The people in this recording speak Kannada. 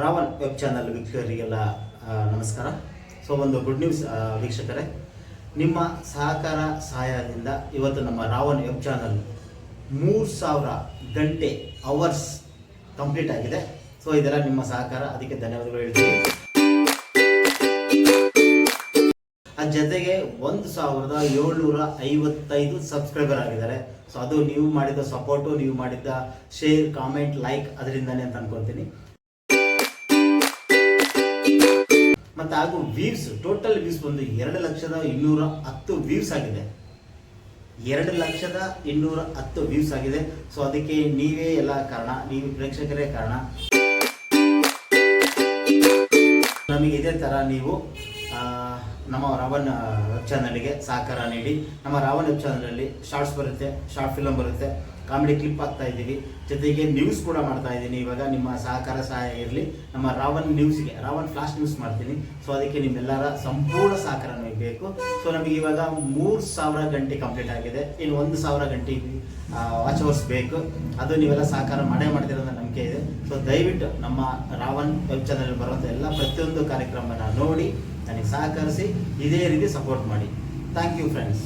ರಾವನ್ ವೆಬ್ ಚಾನಲ್ ವೀಕ್ಷಕರಿಗೆಲ್ಲ ನಮಸ್ಕಾರ. ಸೊ, ಒಂದು ಗುಡ್ ನ್ಯೂಸ್ ವೀಕ್ಷಕರೇ. ನಿಮ್ಮ ಸಹಕಾರ ಸಹಾಯದಿಂದ ಇವತ್ತು ನಮ್ಮ ರಾವಣ್ ವೆಬ್ ಚಾನಲ್ ಮೂರು ಸಾವಿರ ಗಂಟೆ ಅವರ್ಸ್ ಕಂಪ್ಲೀಟ್ ಆಗಿದೆ. ಸೊ, ಇದೆಲ್ಲ ನಿಮ್ಮ ಸಹಕಾರ. ಅದಕ್ಕೆ ಧನ್ಯವಾದಗಳು ಹೇಳ್ತೀನಿ. ಅದ ಜೊತೆಗೆ ಒಂದು ಸಾವಿರದ ಏಳ್ನೂರ ಐವತ್ತೈದು ಸಬ್ಸ್ಕ್ರೈಬರ್ ಆಗಿದ್ದಾರೆ. ಸೊ, ಅದು ನೀವು ಮಾಡಿದ ಸಪೋರ್ಟು ನೀವು ಮಾಡಿದ್ದ ಶೇರ್ ಕಾಮೆಂಟ್ ಲೈಕ್ ಅದರಿಂದನೇ ಅಂತ ಅನ್ಕೊಳ್ತೀನಿ ಮತ್ತೆ ಹಾಗೂ ಟೋಟಲ್ ವೀವ್ಸ್ ಬಂದು ಎರಡು ಲಕ್ಷದ ಇನ್ನೂರ ಹತ್ತು ವೀವ್ಸ್ ಆಗಿದೆ. ಎರಡು ಲಕ್ಷದ ಇನ್ನೂರ ಹತ್ತು ವೀವ್ಸ್ ಆಗಿದೆ. ಸೊ ಅದಕ್ಕೆ ನೀವೇ ಎಲ್ಲ ಕಾರಣ, ನೀವು ಪ್ರೇಕ್ಷಕರೇ ಕಾರಣ. ನಮಗೆ ಇದೇ ಥರ ನೀವು ನಮ್ಮ ರಾವಣ್ ವೆಬ್ ಚಾನಲ್ಗೆ ಸಹಕಾರ ನೀಡಿ. ನಮ್ಮ ರಾವಣ್ ವೆಬ್ ಚಾನಲಲ್ಲಿ ಶಾರ್ಟ್ಸ್ ಬರುತ್ತೆ ಶಾರ್ಟ್ ಫಿಲಮ್ ಬರುತ್ತೆ ಕಾಮಿಡಿ ಕ್ಲಿಪ್ ಹಾಕ್ತಾ ಇದ್ದೀವಿ. ಜೊತೆಗೆ ನ್ಯೂಸ್ ಕೂಡ ಮಾಡ್ತಾ ಇದ್ದೀನಿ. ಇವಾಗ ನಿಮ್ಮ ಸಹಕಾರ ಸಹಾಯ ಇರಲಿ. ನಮ್ಮ ರಾವಣ್ ನ್ಯೂಸ್ಗೆ ರಾವಣ್ ಫ್ಲಾಶ್ ನ್ಯೂಸ್ ಮಾಡ್ತೀನಿ. ಸೊ ಅದಕ್ಕೆ ನಿಮ್ಮೆಲ್ಲರ ಸಂಪೂರ್ಣ ಸಹಕಾರ ಬೇಕು ಸೊ ನಮಗೆ ಇವಾಗ ಮೂರು ಸಾವಿರ ಗಂಟೆ ಕಂಪ್ಲೀಟ್ ಆಗಿದೆ. ಇನ್ನು ಒಂದು ಸಾವಿರ ಗಂಟೆ ವಾಚ್ ಅವರ್ಸ್ ಬೇಕು. ಅದು ನೀವೆಲ್ಲ ಸಹಕಾರ ಮಾಡೇ ಮಾಡ್ತೀರ ನಂಬಿಕೆ ಇದೆ. ಸೊ ದಯವಿಟ್ಟು ನಮ್ಮ ರಾವಣ್ ವೆಬ್ ಚಾನಲ್ ಬರುವಂಥ ಎಲ್ಲ ಪ್ರತಿಯೊಂದು ಕಾರ್ಯಕ್ರಮನ ನೋಡಿ. ನನಗೆ ಸಹಕರಿಸಿ ಇದೇ ರೀತಿ ಸಪೋರ್ಟ್ ಮಾಡಿ. Thank you friends